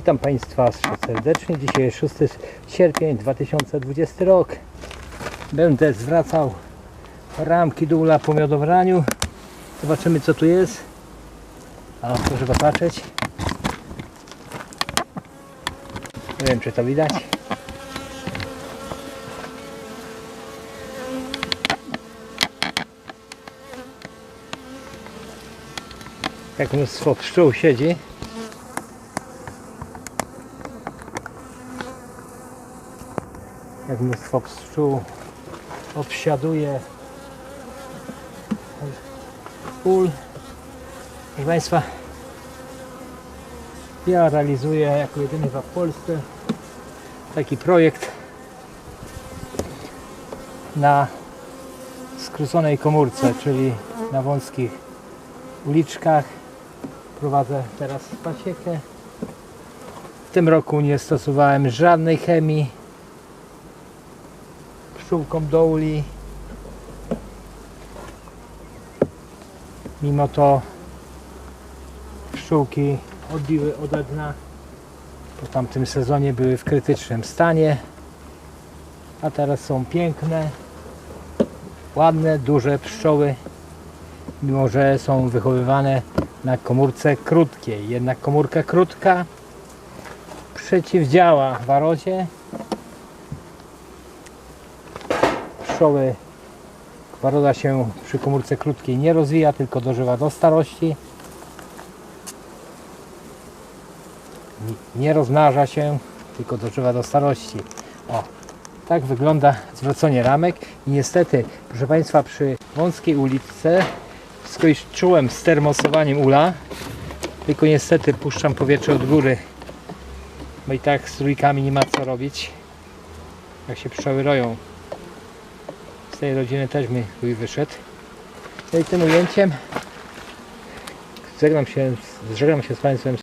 Witam Państwa serdecznie. Dzisiaj jest 6 sierpień 2020 rok. Będę zwracał ramki do ula po miodobraniu. Zobaczymy co tu jest. A proszę popatrzeć. Nie wiem czy to widać. Jak mnóstwo pszczół siedzi. Jak mnóstwo pszczół obsiaduje ul. Proszę Państwa, ja realizuję jako jedyny w Polsce taki projekt na skróconej komórce, czyli na wąskich uliczkach. Prowadzę teraz pasiekę. W tym roku nie stosowałem żadnej chemii pszczółkom do uli. Mimo to pszczółki odbiły ode dna. Po tamtym sezonie były w krytycznym stanie, a teraz są piękne, ładne, duże pszczoły, mimo że są wychowywane na komórce krótkiej. Jednak komórka krótka przeciwdziała warozie. Pszczoły waroza się przy komórce krótkiej nie rozwija, tylko dożywa do starości. Nie rozmnaża się, tylko dożywa do starości. O, tak wygląda zwrócenie ramek i niestety, proszę Państwa, przy wąskiej uliczce skończyłem z termosowaniem ula, tylko niestety puszczam powietrze od góry, bo i tak z trójkami nie ma co robić, jak się pszczoły roją. Tej rodziny też mi chuj wyszedł. No i tym ujęciem żegnam się, żegnam się z Państwem